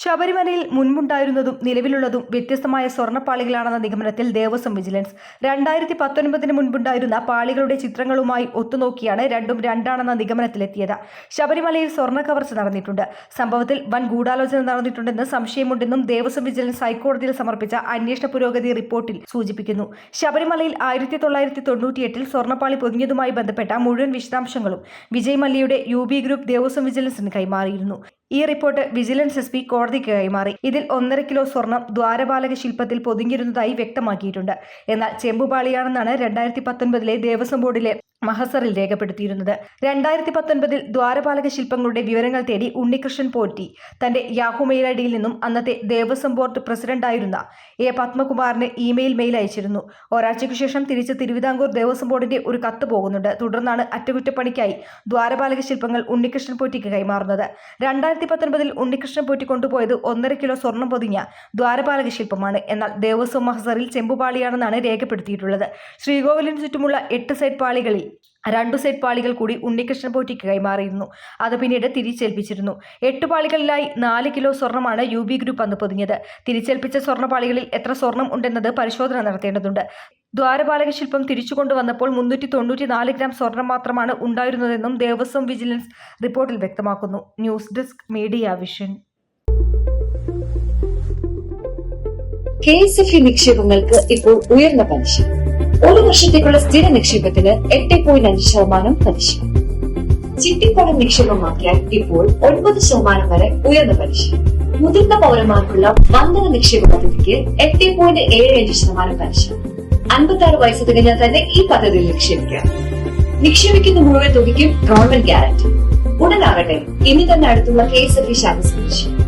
ശബരിമലയിൽ മുൻപുണ്ടായിരുന്നതും നിലവിലുള്ളതും വ്യത്യസ്തമായ സ്വർണപ്പാളികളാണെന്ന നിഗമനത്തിൽ ദേവസ്വം വിജിലൻസ്. രണ്ടായിരത്തി പത്തൊൻപതിന് മുൻപുണ്ടായിരുന്ന പാളികളുടെ ചിത്രങ്ങളുമായി ഒത്തുനോക്കിയാണ് രണ്ടും രണ്ടാണെന്ന നിഗമനത്തിലെത്തിയത്. ശബരിമലയിൽ സ്വർണ കവർച്ച നടന്നിട്ടുണ്ട്. സംഭവത്തിൽ വൻ ഗൂഢാലോചന നടന്നിട്ടുണ്ടെന്ന് സംശയമുണ്ടെന്നും ദേവസ്വം വിജിലൻസ് ഹൈക്കോടതിയിൽ സമർപ്പിച്ച അന്വേഷണ പുരോഗതി റിപ്പോർട്ടിൽ സൂചിപ്പിക്കുന്നു. ശബരിമലയിൽ ആയിരത്തി തൊള്ളായിരത്തി തൊണ്ണൂറ്റിയെട്ടിൽ സ്വർണപ്പാളി പൊതിഞ്ഞതുമായി ബന്ധപ്പെട്ട മുഴുവൻ വിശദാംശങ്ങളും വിജയ് മല്യയുടെ യു ബി ഗ്രൂപ്പ് ദേവസ്വം വിജിലൻസിന് കൈമാറിയിരുന്നു. ഈ റിപ്പോർട്ട് വിജിലൻസ് എസ് പി കോടതിക്ക് കൈമാറി ഇതിൽ ഒന്നര കിലോ സ്വർണം ദ്വാരപാലക ശില്പത്തിൽ പൊതിഞ്ഞിരുന്നതായി വ്യക്തമാക്കിയിട്ടുണ്ട്. എന്നാൽ ചെമ്പുപാളിയാണെന്നാണ് രണ്ടായിരത്തി പത്തൊൻപതിലെ ദേവസ്വം ബോർഡിലെ മഹസറിൽ രേഖപ്പെടുത്തിയിരുന്നത്. രണ്ടായിരത്തി പത്തൊൻപതിൽ ദ്വാരപാലക ശില്പങ്ങളുടെ വിവരങ്ങൾ തേടി ഉണ്ണികൃഷ്ണൻ പോറ്റി. തന്റെ യാഹു മെയിൽ നിന്നും അന്നത്തെ ദേവസ്വം ബോർഡ് പ്രസിഡന്റായിരുന്ന എ പത്മകുമാറിന് ഇമെയിൽ മെയിൽ അയച്ചിരുന്നു. ഒരാഴ്ചയ്ക്ക് ശേഷം തിരിച്ച് തിരുവിതാംകൂർ ദേവസ്വം ബോർഡിന്റെ ഒരു കത്ത് പോകുന്നുണ്ട്. തുടർന്നാണ് അറ്റകുറ്റപ്പണിക്കായി ദ്വാരപാലക ശില്പങ്ങൾ ഉണ്ണികൃഷ്ണൻ പോറ്റിക്ക് കൈമാറുന്നത്. രണ്ടായിരത്തി പത്തൊൻപതിൽ ഉണ്ണികൃഷ്ണൻ പോറ്റി കൊണ്ടുപോയത് ഒന്നര കിലോ സ്വർണം പൊതിഞ്ഞ ദ്വാരപാലക ശില്പമാണ്. എന്നാൽ ദേവസ്വം മഹസറിൽ ചെമ്പുപാളിയാണെന്നാണ് രേഖപ്പെടുത്തിയിട്ടുള്ളത്. ശ്രീകോവിലിന് ചുറ്റുമുള്ള എട്ട് സൈഡ് പാളികളിൽ രണ്ടു സെറ്റ് പാളികൾ കൂടി ഉണ്ണികൃഷ്ണൻ പോറ്റിക്ക് കൈമാറിയിരുന്നു. അത് പിന്നീട് തിരിച്ചേൽപ്പിച്ചിരുന്നു. എട്ട് പാളികളിലായി നാല് കിലോ സ്വർണമാണ് യു ബി ഗ്രൂപ്പ് അന്ന് പൊതിഞ്ഞത്. തിരിച്ചേൽപ്പിച്ച സ്വർണപാളികളിൽ എത്ര സ്വർണം ഉണ്ടെന്നത് പരിശോധന നടത്തേണ്ടതുണ്ട്. ദ്വാരപാലക ശില്പം തിരിച്ചു കൊണ്ടുവന്നപ്പോൾ മുന്നൂറ്റി തൊണ്ണൂറ്റി നാല് ഗ്രാം സ്വർണം മാത്രമാണ് ഉണ്ടായിരുന്നതെന്നും ദേവസ്വം വിജിലൻസ് റിപ്പോർട്ടിൽ വ്യക്തമാക്കുന്നു. News desk media vision. നിക്ഷേപങ്ങൾക്ക് ഇപ്പോൾ ഉയർന്ന പലിശ. ഒരു വർഷത്തേക്കുള്ള സ്ഥിര നിക്ഷേപത്തിന് എട്ട് പോയിന്റ് അഞ്ച് ശതമാനം പലിശ. ചിട്ടിപ്പണം നിക്ഷേപമാക്കിയാൽ ഇപ്പോൾ ഒൻപത് ശതമാനം വരെ ഉയർന്ന പലിശ. മുതിർന്ന പൗരന്മാർക്കുള്ള വന്ദന നിക്ഷേപ പദ്ധതിക്ക് എട്ട് പോയിന്റ് ഏഴ് അഞ്ച് ശതമാനം പലിശ. അൻപത്തി ആറ് വയസ്സ് തികഞ്ഞാൽ തന്നെ ഈ പദ്ധതിയിൽ നിക്ഷേപിക്കാം. നിക്ഷേപിക്കുന്ന മുഴുവൻ തുകയ്ക്കും ഗവൺമെന്റ് ഗ്യാരണ്ടി ഉടനാകട്ടെ ഇനി തന്നെ അടുത്തുള്ള കെ എസ് എഫ് ഇ ശാഖ സന്ദർശിക്കും